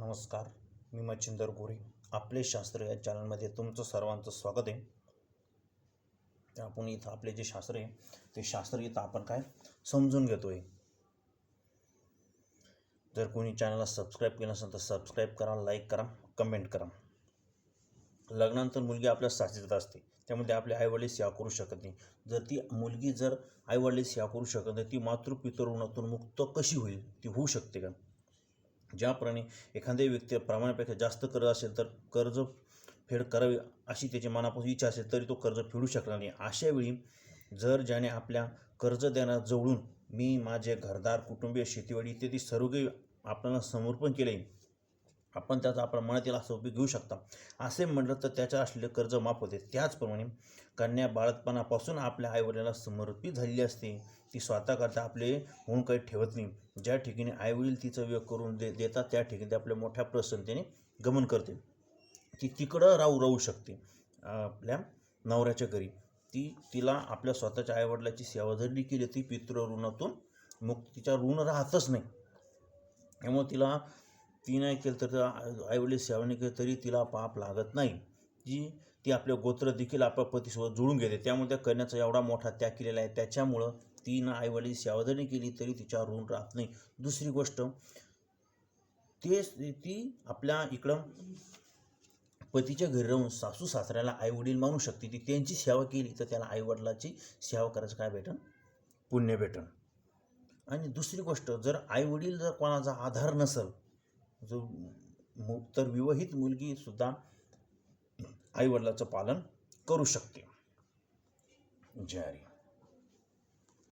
नमस्कार मी मच्छिंदर गोरे. आपले शास्त्र या चॅनलमध्ये तुमचं सर्वांचं स्वागत आहे. तर आपण इथं आपले जे शास्त्र आहे ते शास्त्र इथं आपण काय समजून घेतो आहे जर कोणी चॅनलला सबस्क्राईब केलं नसेल तर सबस्क्राईब करा लाईक करा कमेंट करा. लग्नानंतर मुलगी आपल्या साथीत असते त्यामध्ये आपले आईवडील सेवा करू शकत नाही. जर ती मुलगी जर आईवडील सेवा करू शकत नाही ती मातृपितृणातून मुक्त कशी होईल? ती होऊ शकते का? ज्याप्रमाणे एखाद्या व्यक्ती प्रमाणापेक्षा जास्त कर्ज असेल तर कर्ज फेड करावी अशी त्याची मनापासून इच्छा असेल तरी तो कर्ज फेडू शकणार नाही. अशा वेळी जर ज्याने आपल्या कर्ज देणार जवळून मी माझे घरदार कुटुंबीय शेतीवाडी इत्यादी सर्व काही आपल्याला समर्पण केले आपण त्याचा आपल्या मनातील असं उपयोग घेऊ शकता. असे म्हटलं तर त्याच्या असलेले कर्ज माफ होते. त्याचप्रमाणे कन्या बाळतपणापासून आपल्या आईवडिलांना समर्पित झालेली असते. ती स्वतःकरता आपले म्हणून काही ठेवत नाही. ज्या ठिकाणी आईवडील तिचं व्यय करून दे देतात त्या ठिकाणी ते आपल्या मोठ्या प्रसन्नतेने गमन करते. ती तिकडं राहू राहू शकते. आपल्या नवऱ्याच्या घरी. ती तिला आपल्या स्वतःच्या आईवडिलाची सेवा जरी केली ती पितृऋणातून ऋणातून मुक्तीच्या ऋण राहतच नाही. त्यामुळे तिला ती नाही केलं तर आईवडील सेवा नाही तरी तिला पाप लागत नाही. जी ती आपले गोत्र देखील आपल्या पतीसोबत जुळून घेते. त्यामुळे त्या करण्याचा एवढा मोठा त्याग केलेला आहे. त्याच्यामुळं तिनं आईवडील सेवा जरी केली तरी तिच्या ऋण राहत नाही. दुसरी गोष्ट तेच ती आपल्या इकडं पतीच्या घरी राहून सासू सासऱ्याला आईवडील मानू शकते. ती त्यांची सेवा केली तर त्याला आईवडिलाची सेवा करायचं काय भेटन? पुण्य भेटन. आणि दुसरी गोष्ट जर आईवडील जर कोणाचा आधार नसेल जो तर विवाहित मुलगीसुद्धा आईवडिलाचं पालन करू शकते. जय हरी.